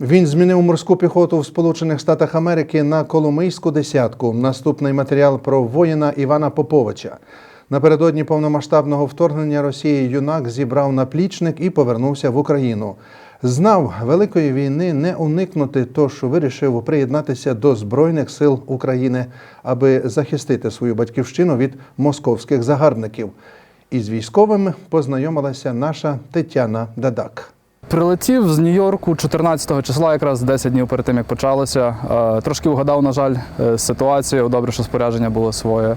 Він змінив морську піхоту в Сполучених Штатах Америки на Коломийську десятку. Наступний матеріал про воїна Івана Поповича. Напередодні повномасштабного вторгнення Росії юнак зібрав наплічник і повернувся в Україну. Знав, великої війни не уникнути, тож вирішив приєднатися до Збройних сил України, аби захистити свою батьківщину від московських загарбників. Із військовими познайомилася наша Тетяна Дадак. Прилетів з Нью-Йорку 14 числа, якраз 10 днів перед тим, як почалося. Е, Трошки угадав, на жаль, е, ситуацію. Добре, що спорядження було своє.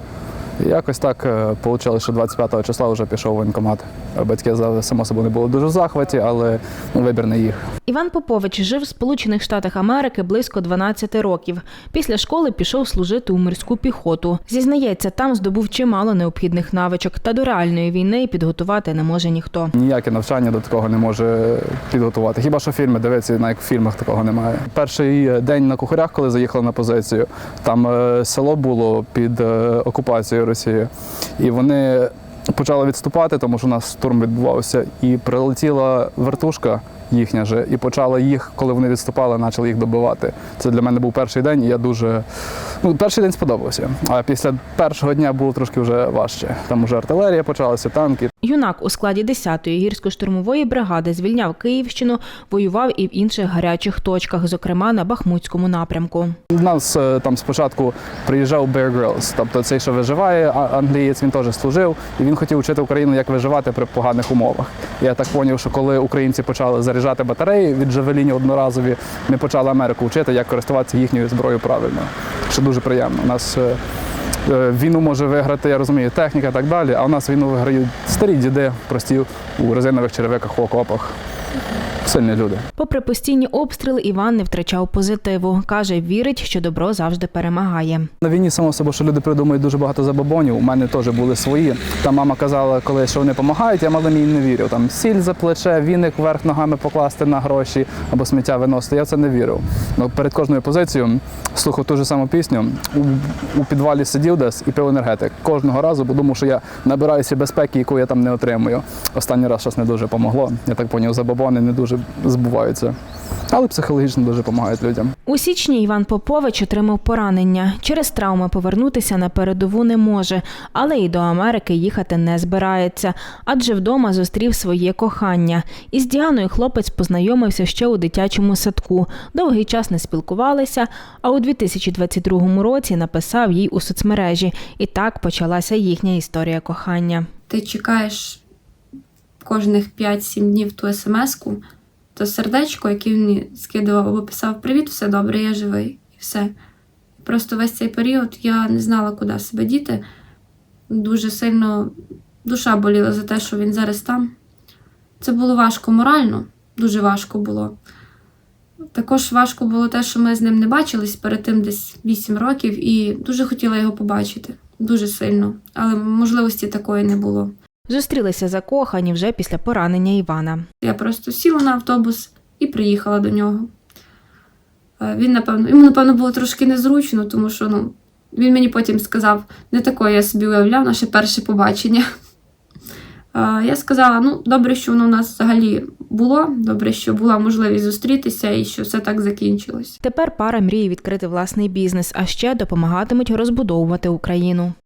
Якось так вийшло, що 25 числа вже пішов в воєнкомат. Е, Батьки само собою не були дуже в захваті, але ну, вибір не їх. Іван Попович жив в Сполучених Штатах Америки близько 12 років. Після школи пішов служити у морську піхоту. Зізнається, там здобув чимало необхідних навичок, та до реальної війни підготувати не може ніхто. Ніяке навчання до такого не може підготувати. Хіба що фільми дивитися, навіть в фільмах такого немає. Перший е, день на кухарях, коли заїхали на позицію, там е, село було під е, окупацією Росії, і вони почали відступати, тому що у нас штурм відбувався, і прилетіла вертушка. Їхня же, і почала їх, коли вони відступали, почали їх добивати. Це для мене був перший день, і я дуже ну, перший день сподобався. А після першого дня було трошки вже важче. Там вже артилерія почалася, танки. Юнак у складі 10-ї гірсько-штурмової бригади звільняв Київщину, воював і в інших гарячих точках, зокрема на Бахмутському напрямку. У нас е, там спочатку приїжджав Bear Grylls, тобто цей, що виживає, англієць, він теж служив, і він хотів вчити Україну, як виживати при поганих умовах. Я так зрозумів, що коли українці почали заряджати батареї від джавелінів одноразові, ми почали Америку вчити, як користуватися їхньою зброєю правильно. Що дуже приємно. У нас е, е, війну може виграти, я розумію, техніка і так далі, а у нас війну виграють старі діди, прості у резинових черевиках, в окопах. Сильні люди. Попри постійні обстріли, Іван не втрачав позитиву. Каже, вірить, що добро завжди перемагає. На війні само собою, що люди придумують дуже багато забобонів. У мене теж були свої. Там мама казала, коли що вони допомагають, я малим їй не вірив. Там сіль за плече, віник вверх ногами покласти на гроші або сміття виносити. Я в це не вірив. Ну, перед кожною позицією слухав ту ж саму пісню. У, у підвалі сидів десь і пив енергетик. Кожного разу, бо думав, що я набираюся безпеки, яку я там не отримую. Останній раз щось не дуже помогло. Я так поняв, забобони не дуже збуваються. Але психологічно дуже допомагають людям. У січні Іван Попович отримав поранення. Через травми повернутися на передову не може, але й до Америки їхати не збирається, адже вдома зустрів своє кохання. Із Діаною хлопець познайомився ще у дитячому садку. Довгий час не спілкувалися, а у 2022 році написав їй у соцмережі. І так почалася їхня історія кохання. ти чекаєш кожних 5-7 днів ту смс-ку, то сердечко, яке він скидував або писав Привіт, все добре, я живий. І все. Просто весь цей період я не знала, куди себе діти. Дуже сильно душа боліла за те, що він зараз там. Це було важко морально, дуже важко було. Також важко було те, що ми з ним не бачились перед тим десь 8 років, і дуже хотіла його побачити. Дуже сильно. Але можливості такої не було. Зустрілися закохані вже після поранення Івана. Я просто сіла на автобус і приїхала до нього. Е, Він, напевно, йому, напевно, було трошки незручно, тому що ну, він мені потім сказав, не такое я собі уявляв наше перше побачення. Е, Я сказала: ну, добре, що воно у нас взагалі було, добре, що була можливість зустрітися і що все так закінчилось. Тепер пара мріє відкрити власний бізнес, а ще допомагатимуть розбудовувати Україну.